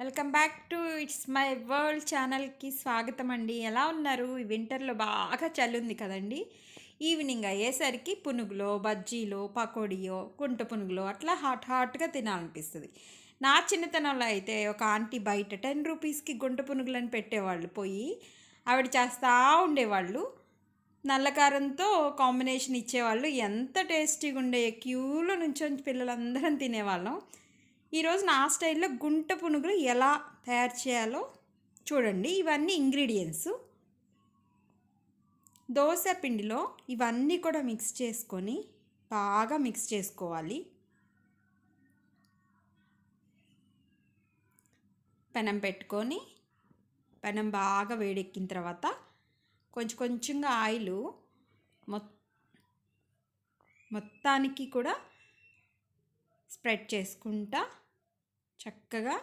Welcome back to it's my world ఛానల్కి స్వాగతం అండి ఎలా ఉన్నారు? ఈ వింటర్లో బాగా చలి ఉంది కదండి. ఈవినింగ్ అయ్యేసరికి పునుగులో బజ్జీలో పకోడీయో గుంట పునుగులో అట్లా హాట్ హాట్గా తినాలనిపిస్తుంది. నా చిన్నతనంలో అయితే ఒక ఆంటీ బయట టెన్ రూపీస్కి గుంట పునుగులను పెట్టేవాళ్ళు పోయి ఆవిడ చేస్తూ ఉండేవాళ్ళు. నల్లకారంతో కాంబినేషన్ ఇచ్చేవాళ్ళు. ఎంత టేస్టీగా ఉండే క్యూలో నుంచి పిల్లలందరం తినేవాళ్ళం. ఈరోజు నా స్టైల్లో గుంట పునుగులు ఎలా తయారు చేయాలో చూడండి. ఇవన్నీ ఇంగ్రీడియంట్స్. దోశ పిండిలో ఇవన్నీ కూడా మిక్స్ చేసుకొని బాగా మిక్స్ చేసుకోవాలి. పెనం పెట్టుకొని పెనం బాగా వేడెక్కిన తర్వాత కొంచెం కొంచెంగా ఆయిల్ మొత్తానికి కూడా స్ప్రెడ్ చేసుకుంటా చక్కగా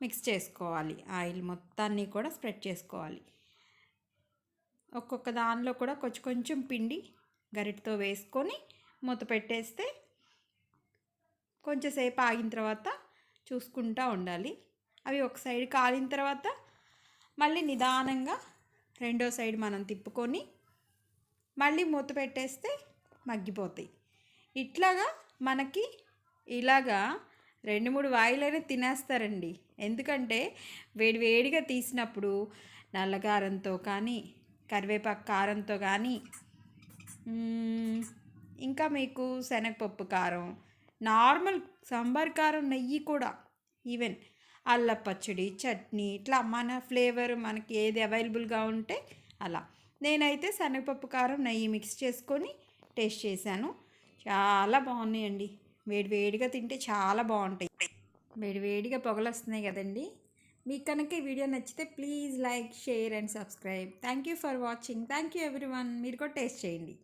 మిక్స్ చేసుకోవాలి. ఆయిల్ మొత్తాన్ని కూడా స్ప్రెడ్ చేసుకోవాలి. ఒక్కొక్క దానిలో కూడా కొంచెం కొంచెం పిండి గరిటతో వేసుకొని మూత పెట్టేస్తే కొంచెంసేపు ఆగిన తర్వాత చూసుకుంటూ ఉండాలి. అవి ఒక సైడ్ కాలిన తర్వాత మళ్ళీ నిదానంగా రెండో సైడ్ మనం తిప్పుకొని మళ్ళీ మూత పెట్టేస్తే మగ్గిపోతాయి. ఇట్లాగా మనకి ఇలాగా రెండు మూడు వాయిలైనా తినేస్తారండి. ఎందుకంటే వేడి వేడిగా తీసినప్పుడు నల్లగారంతో కానీ కరివేపాకు కారంతో కానీ ఇంకా మీకు శనగపప్పు కారం నార్మల్ సాంబార్ కారం నెయ్యి కూడా ఈవెన్ అల్ల పచ్చడి చట్నీ ఇట్లా మన ఫ్లేవర్ మనకి ఏది అవైలబుల్గా ఉంటే అలా. నేనైతే శనగపప్పు కారం నెయ్యి మిక్స్ చేసుకొని టేస్ట్ చేశాను. చాలా బాగున్నాయండి. వేడి వేడిగా తింటే చాలా బాగుంటాయి. వేడి వేడిగా పొగలు వస్తున్నాయి కదండి. మీకు కనుక ఈ వీడియో నచ్చితే please like share and subscribe. Thank you for watching. Thank you every మీరు కూడా టేస్ట్ చేయండి.